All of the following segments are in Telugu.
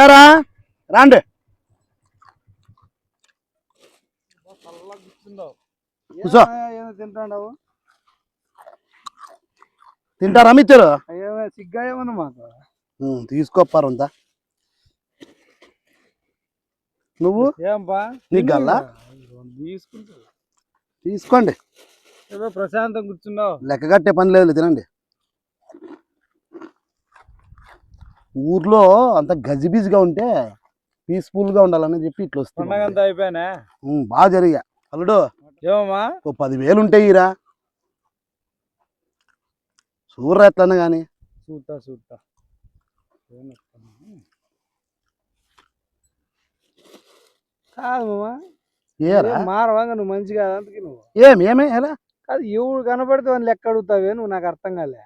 ఏరా? రాండి. కూర్చో. తింటాడావు? తింటారా మిత్రులు సిగ్గా ఏమన్నా మాకు? తీసుకోపారంతా నువ్వు? నీకు గల్లా? తీసుకోండి. ప్రశాంతం కూర్చున్నావు. లెక్క కట్టే పని లేదు తినండి. ఊర్లో అంత గజిబిజిగా ఉంటే peaceful గా ఉండాలని చెప్పి ఇట్లా వస్తుంది. అయిపోయానా? బాగా జరిగా. అల్లుడు ఏమమ్మా? ఓ పదివేలు ఉంటాయి ఈరా. చూడరా ఎట్లన్నా కానీ చూస్తా చూస్తా? ఏమొస్తాను. కాదు మామా. ఏరా? ఏం మారవాగా నువ్వు మంచి కాదు అందుకే నువ్వు. ఏం ఏమే ఎలా? కాదు ఎవడు కనపడితే లెక్క అడుగుతావే నువ్వు నాకు అర్థం కాలే.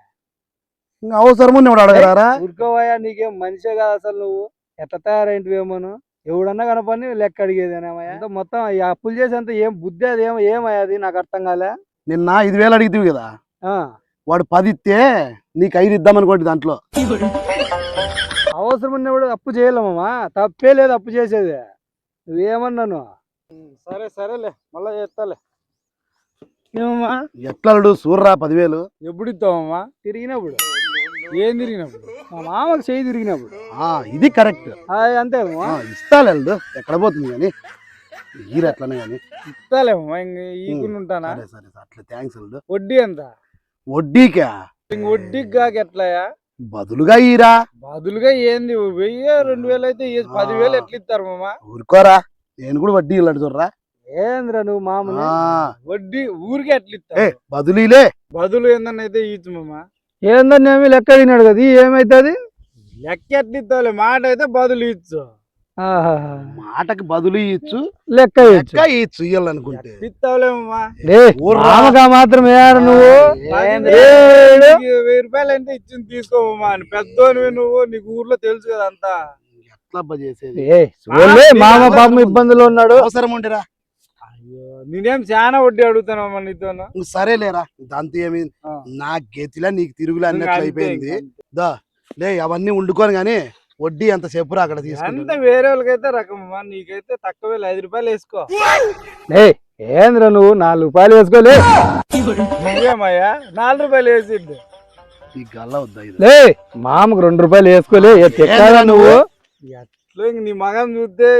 ఇంకా అవసరము నువ్వు అడగరారా? ఊరుకోవయ్యా నీకేం మనిషే కాదు అసలు నువ్వు. ఎట్లా తయారైంటివేమోను ఎవడన్నా కనపడి లెక్క అడిగేదేనేమయ్యా? అంతా మొత్తం ఈ అప్పులు చేసేంత ఏం బుద్ధి అది ఏమో ఏమయ్యా అది నాకు అర్థం కాలే. నిన్న ఐదు వేలు అడిగితే కదా? ఆ, వాడు పది ఇస్తే నీకు ఐదు ఇద్దామనుకోండి దాంట్లో. అవసరం ఉన్నప్పుడు అప్పు చేయలేమమ్మా తప్పే లేదు అప్పు చేసేది. నువ్వేమన్నాను సరే సరేలే. మళ్ళా చేస్తాలే. ఏమమ్మా? ఎట్లా అల్లుడు? చూడరా పదివేలు. ఎప్పుడు ఇస్తావమ్మా తిరిగినప్పుడు. ఏం తిరిగినప్పుడు? మా మామకు చేయి తిరిగినప్పుడు. ఆ ఇది కరెక్ట్. ఆ, అంతే అమ్మా. ఇస్తాలే అల్లుడు ఎక్కడ పోతుంది కానీ? ఈరు ఎట్లనే కానీ. ఇస్తాలేమమ్మా ఇంక ఈకుండా ఉంటానా? సరే సరే సరే, అట్లా థ్యాంక్స్ అల్లుడు వడ్డీ ఎంత? వడ్డీకా? ఇంక వడ్డీకి కాక ఎట్లాయా బదులుగా ఈరా బదులుగా ఏంది? వెయ్యి రెండు వేలు అయితే ఇయ్యొచ్చు. పదివేలు ఎట్లా ఇస్తారు మామ? ఊరుకోరా. నేను కూడా వడ్డీ ఇల్లు చూడరా. ఏంద్రా నువ్వు మామూలు? ఆ, వడ్డీ ఊరికే ఎట్లా ఏ ఇస్తారు బదులీలే బదులు ఏందన్న అయితే ఇచ్చు మామ. ఏందని ఏమి లెక్క తిన్నాడు కదా ఏమైతుంది? లెక్క ఎట్లా ఇస్తావులే మాట అయితే బదులు ఇచ్చు. మాటకి బదులు ఇచ్చు లెక్క లెక్క ఇచ్చు ఇయ్యాలనుకుంటే. మామగా మాత్రం ఏరు నువ్వు? వెయ్యి రూపాయలు అంటే ఇచ్చింది తీసుకోమమ్మా అని. పెద్దోనివి నువ్వు నీకు ఊర్లో తెలుసు కదా అంతా. ఎట్లా అబ్బా చేసేది? మామ పాపం ఇబ్బందులు ఉన్నాడు. అవసరం ఉండిరా. నేనేం చాలా వడ్డీ అడుగుతానమ్మా నీతో సరేలేరా దాంతో ఏమి. నా గేతిలా నీకు తిరుగులే అన్నట్లు అయిపోయింది. దా లే అవన్నీ వండుకొని గానీ వడ్డీ అంత చెప్పురా అక్కడ తీసుకుంటా వేరే వాళ్ళకైతే రకమమ్మా నీకైతే తక్కువ ఐదు రూపాయలు వేసుకో. ఏంద్ర నువ్వు? నాలుగు రూపాయలు వేసుకోలే నువ్వేమయ్యా? నాలుగు రూపాయలు వేసిండు గల్ల వద్దా లే మామకు రెండు రూపాయలు వేసుకోలే నువ్వు? ఎట్లా నీ మగం చూస్తే.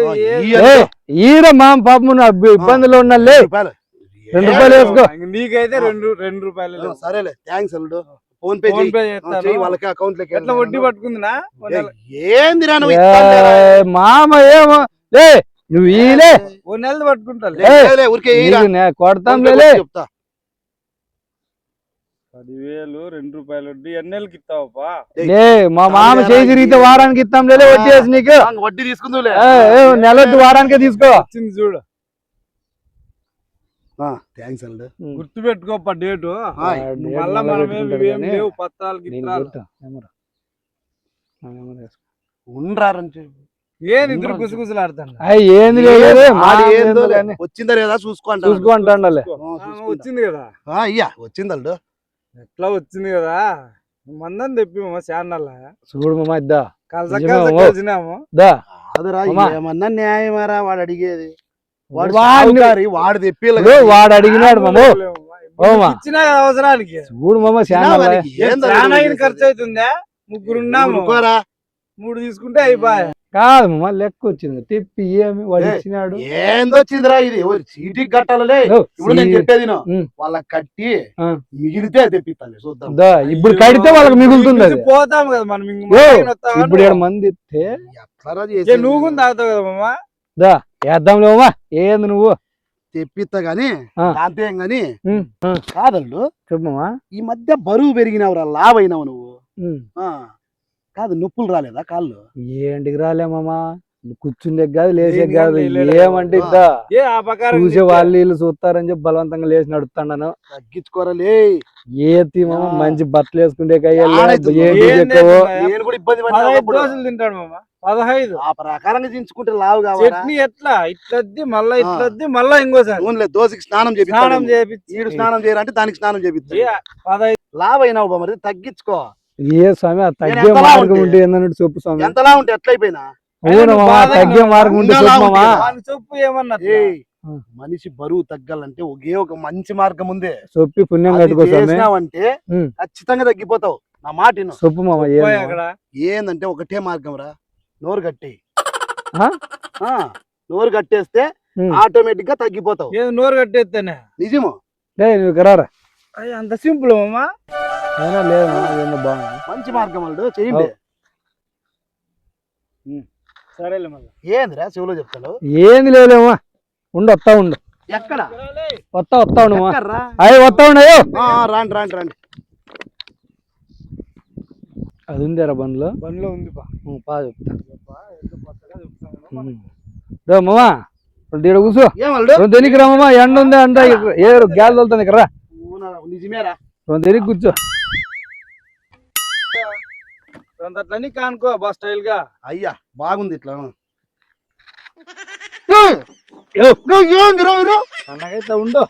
ఈడ మామ పాపం నువ్వు ఇబ్బందులు రూపాయలు. రెండు రూపాయలు వేసుకో. నీకైతే రెండు రెండు రూపాయలు సరేలే థ్యాంక్స్ అల్లుడు. ఫోన్ పే ఫోన్ చెయ్యి. పే చేస్తాను వాళ్ళకి అకౌంట్ లెక్క ఎట్లా వడ్డీ పట్టుకుందినా? ఏందిరా నువ్వు ఇస్తానులేరా? మామ ఏమో లే నువ్వు ఈలే. ఓ నెలది పట్టుకుంటా. కొడతాం ఫోన్ పే లే. కొట్టి చెప్తా. పదివేలు రెండు రూపాయలు వడ్డీ ఎన్నెలకి ఇస్తావా లే, మా మామ చేయి తిరిగితే వారానికి ఇస్తాం వడ్డీ వేసి నీకు. వడ్డీ తీసుకుందులే నెలొద్దు వారానికే తీసుకో. వచ్చింది చూడు. థ్యాంక్స్ అల్లుడు. గుర్తు పెట్టుకోప డేటు. మళ్ళా లేవు రండి. ఏంది ఇద్దరు గుసగుసలాడుతాను ఏంది లేదు ఆడు ఏందో లే. వచ్చిందా లేదా చూసుకో అంటాడు. చూసుకుంటాండలే ఆ, చూసుకుంటా. వచ్చింది కదా. ఆ, అయ్యా వచ్చింది అల్లుడు. ఎట్లా వచ్చింది కదా? మందని తెప్పి చాన్నల్లా చూడు మామ ఇద్దా. కలిసినాము. అమ్మా. ఏమన్నా న్యాయమారా వాడు అడిగేది. వాడు వాడు తెప్పిల్ల ఇప్పుడు వాడు అడిగినాడు మామ. ఓమా. ఇచ్చినా కదా అవసరానికి? చూడు మామ అయిన ఖర్చు అవుతుందా? ముగ్గురు ఉన్నాము ఊరుకోరా. మూడు తీసుకుంటే అయిపోయా. కాదు మామ లెక్క వచ్చింది తిప్పి ఏమి వాడు ఇచ్చినాడు? ఏందొచ్చిందిరా ఇది? చీటికి కట్టాలలే? ఇప్పుడు నేను చెప్పేది. వాళ్ళకి కట్టి. మిగిలితే తెప్పిస్తాను చూద్దాం. ఇప్పుడు కడితే వాళ్ళకి మిగులుతుంది అది. పోతాం కదా మనం ఇప్పుడు ఏడు నువ్వు? మంది ఇస్తే? నువ్వు తాగుతావు కదా మామ? దా వేద్దాం లేవమ్మా. ఏంది నువ్వు? తెప్పిస్తా గాని ఏం గాని కాదల్లు చెప్పమ్మా ఈ మధ్య బరువు పెరిగినావురా లావ్ అయినావు నువ్వు కాదు నొప్పులు రాలేదా కాళ్ళు? ఏంటికి రాలే మామ? కూర్చుండే కాదు లేచే కాదు. ఏమంటే ఇద్దా? చూసే వాళ్ళు వీళ్ళు చూస్తారని చెప్పి బలవంతంగా లేచి నడుస్తాను తగ్గించుకోరలే ఏతి మామ ఆ. మంచి బట్టలు వేసుకుంటే. దోశలు తింటాడు మామ పదహైదు. ఆ ప్రకారంగా దించుకుంటే లావు కావాలా? చట్నీ ఎట్లా? ఇట్లద్ది మళ్ళా. ఇట్లద్ది మళ్ళా ఇంకోసారి. ఓన్లే దోశకి స్నానం స్నానం చేపిస్తాను చేపించి ఈడు స్నానం చేయాలంటే దానికి స్నానం చేపిస్తాడు. పదహైదు. లావ్ అయినావు మరి తగ్గించుకో. ఏ స్వామి ఆ తగ్గే మార్గం ఉంటే? ఏందన్నట్టు చెప్పు స్వామి? ఎంతలా ఉంటే ఎట్లయిపోయినా? అవును మామ బాధ తగ్గే మార్గం ఉంటే చెప్పు ఏమన్నా. మనిషి బరువు తగ్గాలంటే ఒకే ఒక మంచి మార్గం ఉంది. చెప్పి పుణ్యం అది కట్టుకో స్వామి. చేసినావంటే ఉమ్. ఖచ్చితంగా తగ్గిపోతావు. నా మాట విను. చెప్పు మామ ఏందంటే ఒకటే మార్గం రా. నోరు కట్టి. ఆ? నోరు కట్టేస్తే. ఆటోమేటిక్గా తగ్గిపోతావు. ఏదో నోరు కట్టేస్తేనే? నిజము. నువ్వు అంత సింపుల్ లేదు మామ ఇదేందో బాగుంది. మంచి మార్గం వాళ్ళు చేయండి. సరేలే మళ్ళీ. ఏందిరా చెవులో చెప్తాడు? ఏంది లేదేమా. ఉండు వస్తా ఉండు. ఎక్కడ? వస్తా వస్తా ఉండు ఎక్కడ్రా? అయ్యి వస్తా ఉండు అయ్యో. ఆ, ఆ, రాండి రాండి రాండి. అది ఉందేరా బండ్లో? బండిలో ఉంది పా చెప్తా. ఉమ్. రే మామ రెండు ఈడ కూర్చో. ఏమల్డు రెండు తెలికి రా మామ? ఎండ ఉంది అంట ఏ గ్యాస్ తోలుతుంది ఇక్కడ రా. నిజమేరా? రెండు కూర్చో. అట్లని కానుకో బా స్టైల్గా. అయ్యా బాగుంది ఇట్లా. అన్నకైతే ఉండో.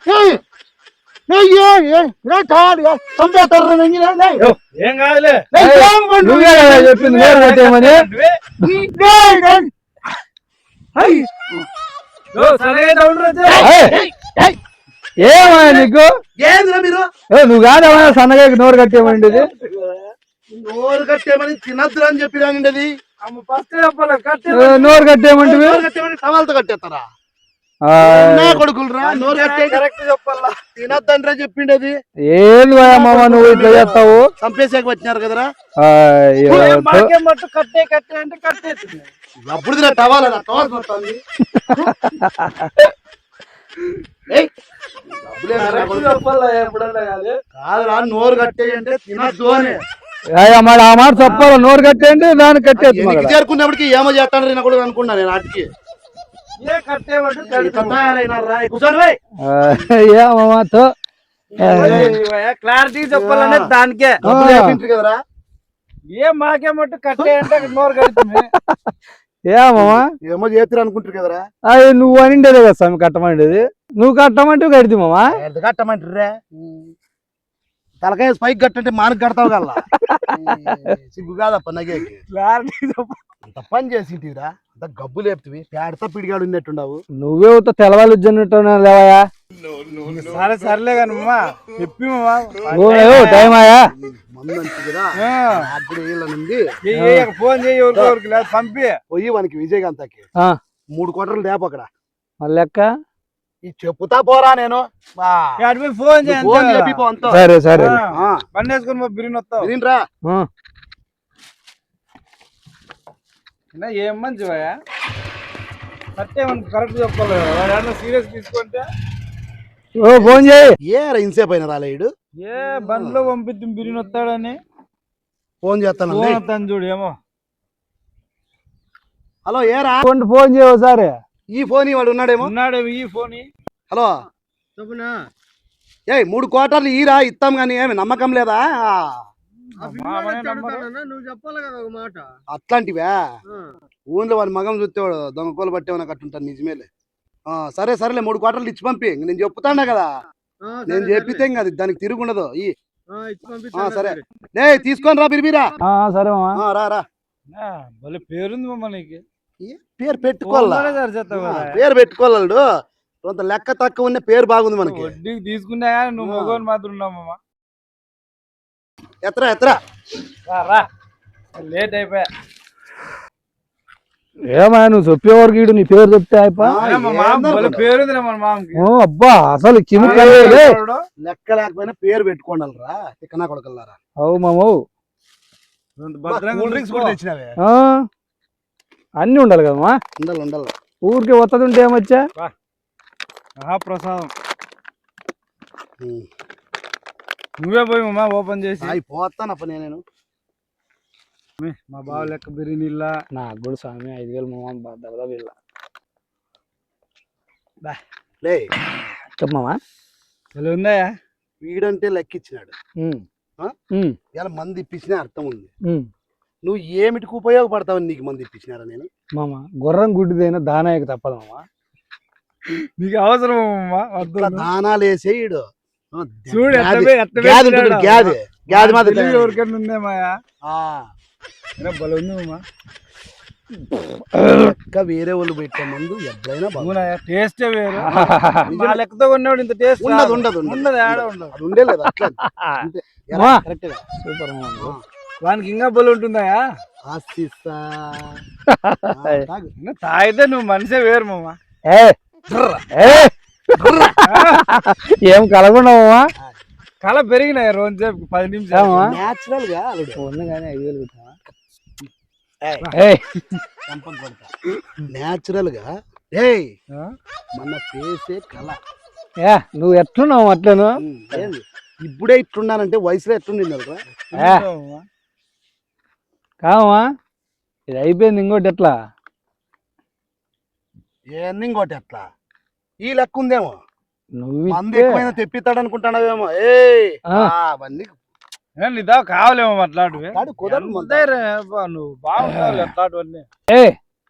ఏం కాదులే. నువ్వే కదా చెప్పింది నేను కట్టేయమని ఓ, సరిగైతే ఉండరు ఏయ్! ఏమా నీకు? ఏందిరా మీరు? ఏ, నువ్వు కాదేమా సన్నగా నోరు కట్టేయమండి ఇది నోరు కట్టేమని తినద్దు అని చెప్పినానండి అమ్మ ఫస్ట్ చెప్పాలి? కట్టే ఏ, నోరు కట్టేయమంటే నోరు కట్టేమని టవాలతో కట్టేస్తారా? నా కొడుకులరా? నోరు కట్టే కరెక్ట్ చెప్పాలా? తినద్దంటే చెప్పిండేది. ఏంది భయ మామ నువ్వు ఇట్లా చేస్తావు? చంపేసాక వచ్చినారు కదరా? కట్టే కట్టే అంటే కట్టేస్తుంది అప్పుడు కాదురా నోరు కట్టే అంటే తినద్దు అని. మరి ఆ మాట చెప్పాలి? నోరు కట్టేయండి దాన్ని కట్టేద్దు ఎనికి చేరుకున్నప్పటికి ఏమో చేస్తాను నేను కూడా అనుకున్నా నేను ఆటికి. ఏ. ఏమాతో క్లారిటీ చెప్పాలనే దానికే. కదరా? ఏ మాకే మట్టు కట్టే అంటే నోరు కడుతుంది. ఏమమ్మా ఏమో చేస్తారు అనుకుంటారు కదరా? అయ్యి నువ్వు అనిండేదే కదా స్వామి కట్టమండేది నువ్వు కట్టమంటే కడితే మామా? కట్టమంటారా తలకాయ స్పైక్ కట్టంటే మానకు కడతావు కల్లా. సిగ్గు కాదప్ప చెప్ప అంత పని చేసింటివిరా? అంత గబ్బు లేపుతివి. పేడతా పిడిగాడు ఉన్నట్టుండవు నువ్వే ఉత్త తెలవాలి లేవయా సరే సర్లే కానీ చెప్పి టైం ఆయా? ఫోన్ చేయి ఎవరికి పంపి. పోయి వానికి విజయకాంతకి. ఆ. మూడు కోటలు లేపు అక్కడ. మళ్ళీ లెక్క చెప్పుతా పోరా నేను. ఫోన్ చెప్పి సరే సరే. బండి వేసుకొని బిర్యానీ వస్తావు. ఆ. అయినా ఏం మంచి భయ? కరెక్ట్ సీరియస్ తీసుకుంటే? ఓ ఫోన్ చేయి. ఏ రా ఇన్సేపు అయిన రాలేడు ఏ బండిలో పంపిద్దాం బిర్యానీ వస్తాడని. ఫోన్ చేస్తాను ఫోన్ వస్తాను చూడు ఏమో. హలో ఏరా? ఫోన్ ఫోన్ చేయి ఒకసారి ఈ ఫోన్ వాడు ఉన్నాడేమో? ఉన్నాడేమో ఈ ఫోన్. హలో. చెప్పునా ఏయ్ మూడు కోటర్లు ఈరా ఇస్తాం కానీ ఏమి నమ్మకం లేదా. నువ్వు చెప్పాలి కదా ఒక మాట. అట్లాంటివా? ఊళ్ళో వాడి మగం చూస్తేవాడు దొంగ కోలు పట్టేవని కట్టుంటాను నిజమేలే. ఆ, సరే సరేలే మూడు కోటర్లు ఇచ్చి పంపి. నేను చెప్తాను కదా? నేను చెప్పితే ఇంకా అది దానికి తిరుగుండదు. ఈ. ఆ, సరే డే తీసుకొని రా బిరిబిరా. ఆ, సరే మామా. ఆ, రా రా. భలే పేరుంది మమ్మ నీకు. ఈ పేరు పెట్టుకోవాలా. పేరు పెట్టుకోవాలడు కొంత లెక్క తక్కువ ఉన్న పేరు బాగుంది మనకి. వడ్డీకి తీసుకున్నా కానీ నువ్వు ఆ. మగోని మాత్రం ఉన్నావమ్మ ఎత్తరా ఎత్తరా? రా రా. లేట్ అయిపోయా. ఏమా నువ్వు చెప్పేవారికి ఈడు నీ పేరు చెప్తే అబ్బా అసలు ఎవడో? లెక్క లేకపోయినా పేరు పెట్టుకోండి రా తిక్కనా కొడకల్లారా? అవు మామూ. Cool drinks. కూడా తెచ్చినావే. ఆ, అన్నీ ఉండాలి కదమ్మా ఉండాలి ఉండాలి. ఊరికి వస్తుంటే ఏమొచ్చా? మహాప్రసాదం. నువ్వే పోయి మా ఓపెన్ చేసి. అయి పోతానప్ప నేను మా బావ లెక్క బిర్యానీ ఇల్లా. నాకు కూడా స్వామి ఐదు వేలు మామ దబదా వీళ్ళ లే. చెప్పమామా అసలు ఉందాయా వీడంటే లెక్క ఇచ్చినాడు ఉమ్. ఆ? ఉమ్, ఇలా మంది ఇప్పించినా అర్థం ఉంది. నువ్వు ఏమిటికి ఉపయోగపడతావని నీకు మంది ఇప్పించినారా నేను? మామ గుర్రం గుడ్డిదైనా దానాయక తప్పదు మామ. నీకు అవసరం ఇట్లా దానాలు వేసేయడు చూడు గ్యాది గ్యాది గ్యాది. తెలివి. ఎవరికైనా ఉందేమాయా ఆ, బలం ఉంది మామ. ఇంకా వేరే వాళ్ళు పెట్టే ముందు ఎప్పుడైనా బాగుంటుంది. టేస్టే వేరు. మా లెక్కతో ఉన్నవాడు ఇంత టేస్ట్ ఉండదు ఉండదు ఉండదు. ఉండదు ఆడ ఉండదు. అది ఉండే లేదు అట్లా అంతే. ఎలా? మా. కరెక్ట్గా సూపర్ వానికి ఇంకా బలం. ఇంకా తాగితే నువ్వు మనిషే వేరు మామ. ఏ ఏ ఏం కలగొండవా కళ పెరిగినాయి రోజు సేపు పది నిమిషాలు. న్యాచురల్గా ఉంది కానీ ఐదు వేలు న్యాచురల్? మన ఫేసే కళ. ఏ నువ్వు ఎట్లున్నావు అట్లను? ఇప్పుడే ఇట్లున్నానంటే వయసులో? ఏ కావా ఇది అయిపోయింది ఇంకోటి ఎట్లా? ఏంది ఇంకోటి ఎట్లా? ఈ లెక్క ఉందేమో? నువ్వు మంది ఎక్కువైనా తెప్పిస్తాడు అనుకుంటున్నావేమో ఏ ఆ. అవన్నీ నీదా కావాలేమో అట్లాంటివి. నువ్వు బాగుంటావు అట్లాంటివన్నీ. ఏ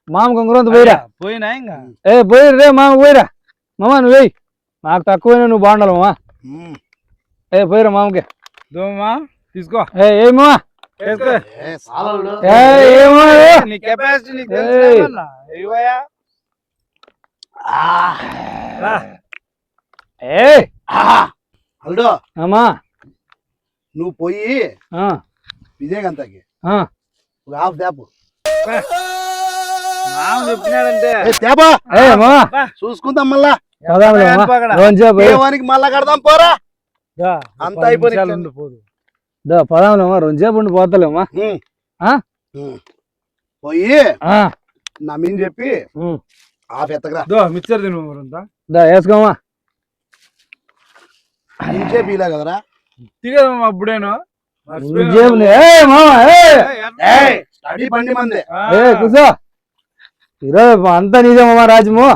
మామ కొంగురంత పోయిరా? పోయినా ఇంకా? ఏ పోయి రే మామ పోయిరా. మామ నువ్వు వేయి. నాకు తక్కువైనా నువ్వు బాగుండాలి మామ. ఏ పోయిరా మామకి. దోమా తీసుకో. ఏ ఏమో. నీ కెపాసిటీ నీకు. తెలుసు. ఏ. అమ్మా. నువ్వు పోయి ఆ, విజయకాంతకి. ఆ. ఒక హాఫ్ మామ చూసుకుందాం మళ్ళా. మళ్ళా కడదాం పోరా. అంత పోదు. దా పోదాంలేమా రెండు సేపు ఉండి పోతలేమా? ఉమ్. ఆ? ఉమ్. పోయి ఆ, నా మీద చెప్పి. హాఫ్ ఎత్తకరా. దో మిక్చర్ వేసుకోమా? ఇంచే బీలే కదరా. దిగదు అప్పుడేను? నువ్వు జేబుని ఏ మామ ఏ ఏయ్, స్టడీ బండి మందే. ఏ కూర్చో ఈరోజు అంతా రాజము?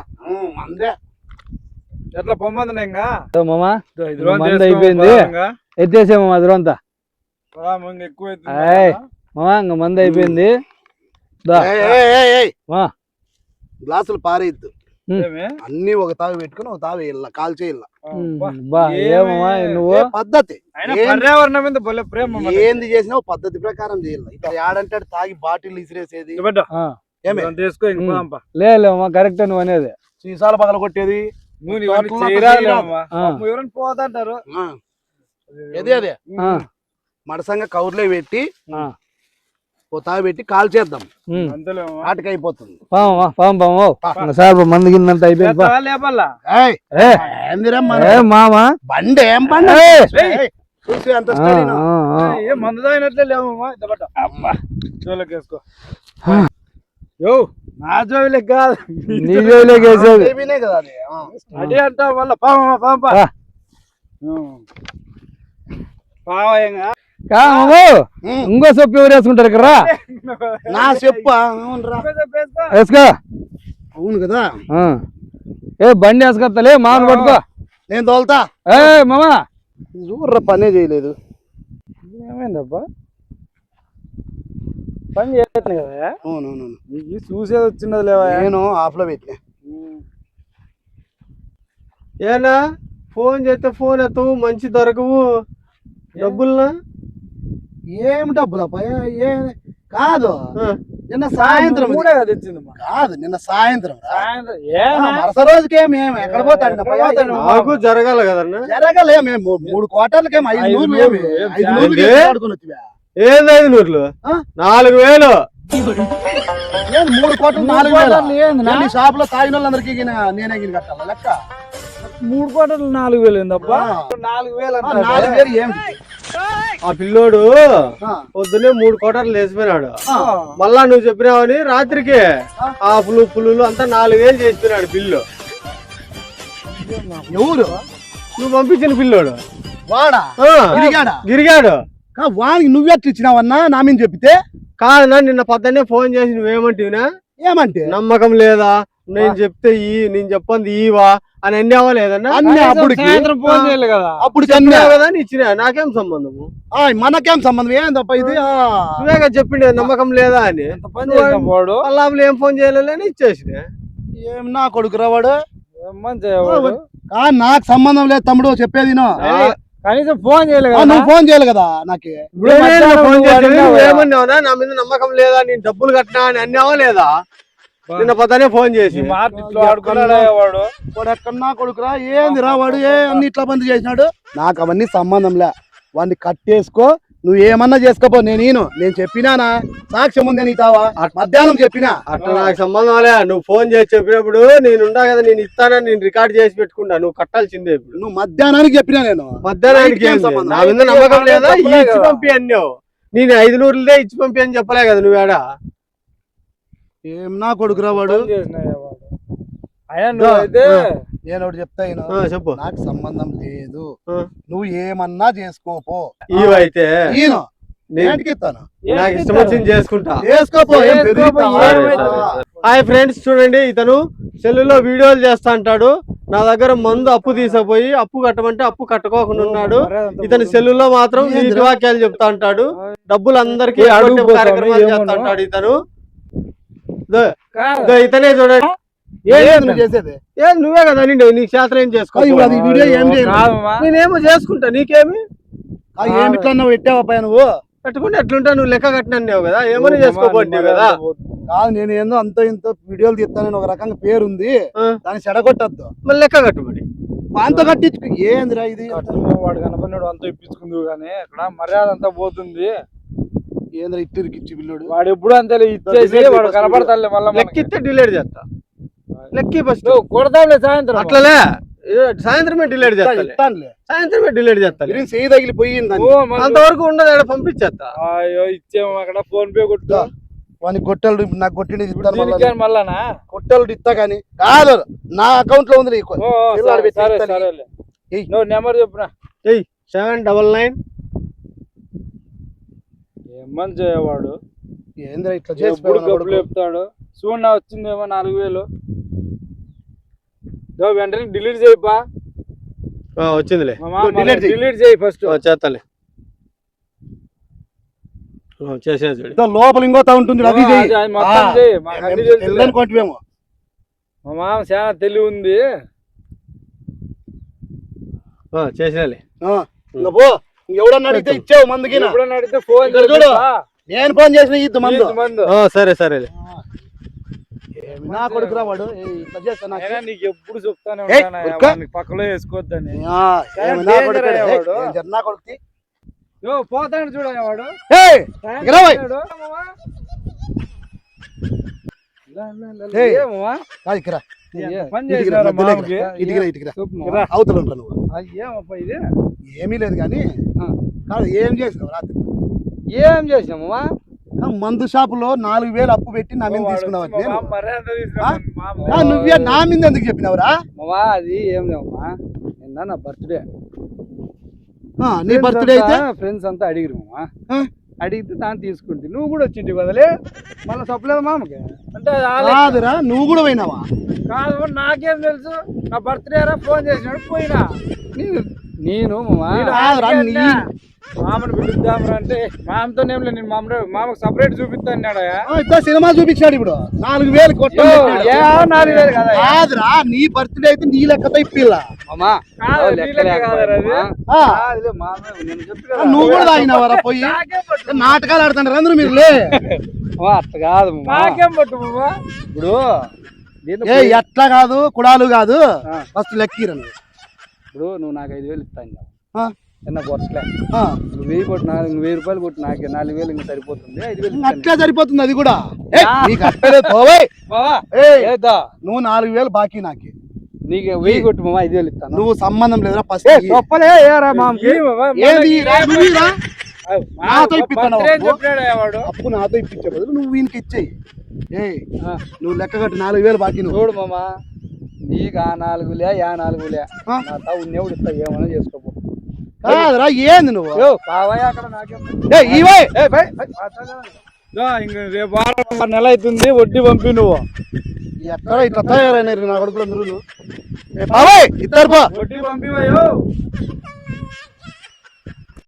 ఎట్లా పొమ్మంది అయిపోయింది. అదిరంతా మామ. ఇంక మంది అయిపోయింది. గ్లాసులు పారేయద్దు. ఏమి? అన్ని ఒక తావి పెట్టుకుని ఒక తావి ఇల్ల కాల్ చేయాల నువ్వు? పద్ధతి. ఏంది? చేసినా ఓ పద్ధతి ప్రకారం చేయాలి ఇక్కడ యాడంటే ఆడు తాగి బాటిల్ ఇసిరేసేది. ఇది పెట్టు. ఆ, ఏమే? ఇదంతా వేసుకో, ఇంక ఉమ్. పోదాంపా. లే లేమ్మా కరెక్ట్ నువ్వు అనేది. సీసాలు పగల కొట్టేది పోతాంటారు అదే? అదే మడసంగా కవర్లో పెట్టి తావి పెట్టి కాల్ చేద్దాం. వాటికి అయిపోతుంది సార్ మంది కిందంత అయిపోయింది మామ? బండి ఏం బండి? చూసి అంత మందు తాగినట్లే లేవమ్మా ఇట్లా పట్టు. జోలోకి వేసుకో ఆ. యో నా జోవిలకి కాదు. నీ జోలికి వేసేది. అది. అంటావు మళ్ళా పాపమ్మా పాప పా. కాము ఇంకో సొప్పు ఎవరు వేసుకుంటారు ఇక్కడ నా చెప్పు వేసుకో. అవును కదా. ఏ బండి వేసుకొస్తలే మామను పట్టుకో. నేను తోలుతా. ఏ మామ. చూర్ర పనే చేయలేదు. ఏమైందబ్బా? పని చేస్తాను కదా అవునవును నీకు చూసేది వచ్చినది లేవా నేను ఆఫ్లో పెట్టినా ఏనా? ఫోన్ చేస్తే ఫోన్ ఎత్తవు మంచి దొరకవు. డబ్బులునా? ఏం డబ్బులు ఏ కాదు నిన్న సాయంత్రం కదా. కాదు నిన్న సాయంత్రం? మరుస రోజుకేం ఏం ఎక్కడ పోతాడు ఎక్కడ పోతాడు? నాకు జరగాల కదన్నా జరగలే మేము మూడు కోటర్లకేం ఐదు ఏమి? ఏం ఐదు నూర్లు ఏంది? ఐదు నూర్లు? నాలుగు వేలు మూడు కోటలు నాలుగు వేల? షాప్లో తాగిన వాళ్ళందరికీ నేనే గిన కట్టాలా లెక్క మూడు కోటలు నాలుగు వేలు ఏందబ్బా. నాలుగు వేలు. నాలుగు వేలు ఏమిటి ఆ పిల్లోడు పొద్దునే మూడు కోటర్లు వేసిపోయినాడు ఆ, మళ్ళా నువ్వు చెప్పినావని రాత్రికి ఆపులు పులులు అంతా నాలుగు వేలు చేసిపోయినాడు బిల్లు. ఎవరు? నువ్వు పంపించిన పిల్లోడు. వాడా? గిరిగాడు కా, వానికి నువ్వెట్లు ఇచ్చినావన్నా? నా మీద చెప్పితే? కాదన్నా నిన్న పొద్దున్నే ఫోన్ చేసి నువ్వేమంటివినా ఏమంటే? నమ్మకం లేదా? నేను చెప్తే ఈ నేను చెప్పంది ఈవా అని అన్నావా లేదన్నా అన్నీ కదా. అప్పుడు చెప్పినావు కదా అని ఇచ్చినా. నాకేం సంబంధము? మనకేం సంబంధం? ఏందప్ప ఇది? ఆ. నువ్వే కదా చెప్పిండే నమ్మకం లేదా అని. పల్లాపులు ఏం ఫోన్ చేయలేదు అని ఇచ్చేసిన. ఏం నా కొడుకు రావాడు ఏం నాకు సంబంధం లేదు తమ్ముడు చెప్పేది కనీసం ఫోన్ చేయలేదు నువ్వు ఫోన్ చేయాలి కదా నాకు. ఏమన్నావునా? నా మీద నమ్మకం లేదా? నేను డబ్బులు కట్టినా అని అన్నావా లేదా? నిన్న పొద్దునే ఫోన్ చేసి. వాడు? ఎక్కడన్నా కొడుకురా? ఏంది రా వాడు? ఏ అన్ని ఇట్లా బంద్ చేసినాడు? నాకు అవన్నీ సంబంధంలే వాడిని కట్టేసుకో నువ్వు ఏమన్నా చేసుకోపో నేను. నేను చెప్పినానా? సాక్ష్యం ఉంది నీతావా మధ్యాహ్నం చెప్పినా? అట్లా నాకు సంబంధం లే. నువ్వు ఫోన్ చేసి చెప్పినప్పుడు నేను ఉండా కదా నేను ఇస్తానని నేను రికార్డ్ చేసి పెట్టుకుంటా. నువ్వు కట్టాల్సిందే ఇప్పుడు. నువ్వు మధ్యాహ్నానికి చెప్పినా నేను? మధ్యాహ్నానికి? నా మీద నమ్మకం లేదా? ఇచ్చి. పంపి అన్నావు. నేను ఐదు నూరులదే ఇచ్చి పంపి అని చెప్పలే కదా నువ్వేడా ఏం నా కొడుకురా వాడు? ఫోన్ చేసినాయా వాడు? అయ్యా నువ్వైతే నేను ఒకటి చెప్తా ఈను. ఆ, చెప్పు. నాకు సంబంధం లేదు. నువ్వు ఏమన్నా చేసుకోపో. ఇవైతే నాకు ఇష్టం వచ్చింది చేసుకుంటా? హాయ్ ఫ్రెండ్స్ చూడండి ఇతను సెల్లులో వీడియోలు చేస్తా అంటాడు. నా దగ్గర మందు అప్పు తీసుకుపోయి అప్పు కట్టమంటే అప్పు కట్టుకోకుండా ఉన్నాడు. ఇతని సెల్లులో మాత్రం నీతి వాక్యాలు చెప్తా అంటాడు. డబ్బులు అందరికి అడుగు కార్యక్రమాలు? చేస్తా అంటాడు ఇతను. ఇతనే చూడండి ఏంది నువ్వు చేసేది? ఏ నువ్వే కదా నిండు నీకు శాస్త్రం ఏం చేసుకో ఆ, ఇప్పుడు అది ఈ వీడియో ఏం చేయాలి కాదమ్మా. నేనేమో చేసుకుంటా నీకేమి? ఆ, ఏమి ఇట్లా నువ్వు పెట్టావా పై నువ్వు? కట్టుకుంటే ఎట్లుంటా నువ్వు లెక్క కట్టినావు కదా ఏమని చేసుకోబోతున్నావు కదా. కాదు నేను ఏందో అంత ఇంత వీడియోలు తీస్తానని ఒక రకంగా పేరు ఉంది. దాన్ని చెడగొట్టద్దు. మళ్ళీ లెక్క కట్టుబడి అంత కట్టించుకో. ఏందిరా ఇది? వాడు కనపడినాడు అంతా ఇప్పించుకుందు కానీ ఇక్కడ మర్యాద అంతా పోతుంది. ఏంద్రా ఇట్టిరికిచ్చి పిల్లోడు? వాడు ఎప్పుడు అంతే ఇచ్చేసి వాడు first కనపడతాడులే మళ్ళీ లెక్క ఇస్తే డిలీట్ చేస్తా. లెక్కి ఫస్ట్. కొడతాంలే సాయంత్రం. అట్లలే ఏ, సాయంత్రమే డిలీట్ చేస్తా ఇస్తానులే. సాయంత్రమే డిలీట్ చేస్తా ఇరిగి చేయి తగిలిపోయింది అంతవరకు ఉండదు ఆడ పంపించేస్తా. అయ్యో ఇచ్చేమో అక్కడ ఫోన్ పే కొట్టు వాని కొట్టలు నాకు కొట్టింది ఇస్తాను మళ్ళా. కొట్టలు ఇస్తా కానీ కాదు నా అకౌంట్లో ఉంది నెంబర్ చెప్పురా. సెవెన్ డబల్ నైన్ ఏమని చేయవాడు. ఏంద్రా ఇట్లా ఎప్పుడు చేసి గబ్బులు చెప్తాడు చూడు నా వచ్చిందేమో నాలుగు వేలు. దో వెంటనే డిలీట్ చేయపా. వచ్చిందిలే. delete చెయ్. డిలీట్ చేయి ఫస్ట్. ఆ, చేస్తాలే. ఆ, చేసేది చూడు. ఇదో లోపల ఇంకోతా ఉంటుంది అది చెయ్యి. మొత్తం ఆ, చేయి మాకు అన్ని తెలుసులే. తెల్లని కొంటివేమో మా మామ చాలా తెలివి ఉంది. ఆ, చేసేయాలి. ఆ, ఇంకా పో. ఎవడన్నా అడిగితే ఇచ్చావు మందుకి ఎప్పుడన్నా అడిగితే ఫోన్ చూడు. నేను ఫోన్ చేసిన ఇద్దు మందు. సరే ఏమి నా కొడుకురా వాడు? నాకు. ఎప్పుడు చెప్తానే. పక్కలో వేసుకోవద్దని నా కొడుకు. నా పోతాడు వాడు. ఏయ్ ఇక్కడ. అవతల ఇది. ఏమీ లేదు కానీ. కాదు ఏం చేసినావు రాత్రి? ఏం చేసినామమ్మా ఆ మందు షాపులో నాలుగు వేలు అప్పు పెట్టి నా మీద తీసుకున్నావు నువ్వే నా మీద ఎందుకు చెప్పినావురా? అది ఏం లేవమ్మా. నిన్న నా బర్త్డే నీ బర్త్డే అయితే? ఫ్రెండ్స్ అంతా అడిగిరు? అడిగితే దాన్ని తీసుకుంటే నువ్వు కూడా వచ్చింటి బదలే మళ్ళీ చెప్పలేదు మామకి? అంటే. కాదురా నువ్వు కూడా పోయినావా? కాదు నాకేం తెలుసు? నా బర్త్డే రా ఫోన్ చేసినాడు పోయినా. నేను కాదురా. మామని పిలుద్దాంరా అంటే మామతో ఏం లేదు నేను మామ మామకు సపరేట్ ఆ, ఇద్దో సినిమా చూపించాడు ఇప్పుడు. నాలుగు వేలు కొట్టు ఏ నాలుగు వేలు కదా? కాదురా నీ బర్త్డే అయితే నీ లెక్కతో ఇప్పిల్లా. మామా కాదు నీ లెక్క కదా నువ్వు కూడా తాగినావరా పోయి? నాటకాలు ఆడుతుంటారు అందరూ మీరు? లే. అట్లా కాదు ఇప్పుడు ఏ ఎట్లా కాదు కుడాలు కాదు. ఫస్ట్ లెక్కీరా నువ్వు. ఇప్పుడు నువ్వు నాకు ఐదు వేలు ఇస్తాను చిన్న ఆ. నువ్వు వెయ్యి కొట్టు నాలుగు వెయ్యి రూపాయలు కొట్టు నాకే నాలుగు వేలు ఇంకా సరిపోతుంది. ఐదు వేలు. అట్లా సరిపోతుంది అది కూడా. నీకు పోవయ్ ఏద్దా నువ్వు నాలుగు వేలు బాకీ నాకి. నీకు వెయ్యి కొట్టు మామ ఐదు వేలు ఇస్తాను. నువ్వు సంబంధం లేదురా ఫస్ట్ ఏ, చెప్పలే. నాతో ఇప్పిస్తాను అప్పు. నాతో ఇప్పించే బదులు నువ్వు వీనికి ఇచ్చేయి. ఆ. నువ్వు లెక్క కట్టి నాలుగు వేలు బాకీ నువ్వు. చూడు మామ నీకు ఆ నాలుగులే యా నాలుగులే? నా తా ఉన్నేవుడు ఇస్తా ఏమన్నా చేసుకోపో. కాదురా ఏంది నువ్వు? ఇవే రేపు వారం నెల అవుతుంది వడ్డీ పంపి నువ్వు. ఎక్కడ ఇట్లా తయారైనారు నా కొడుకులు అందరూ? ఇద్దరు వడ్డీ పంపివయ్యో.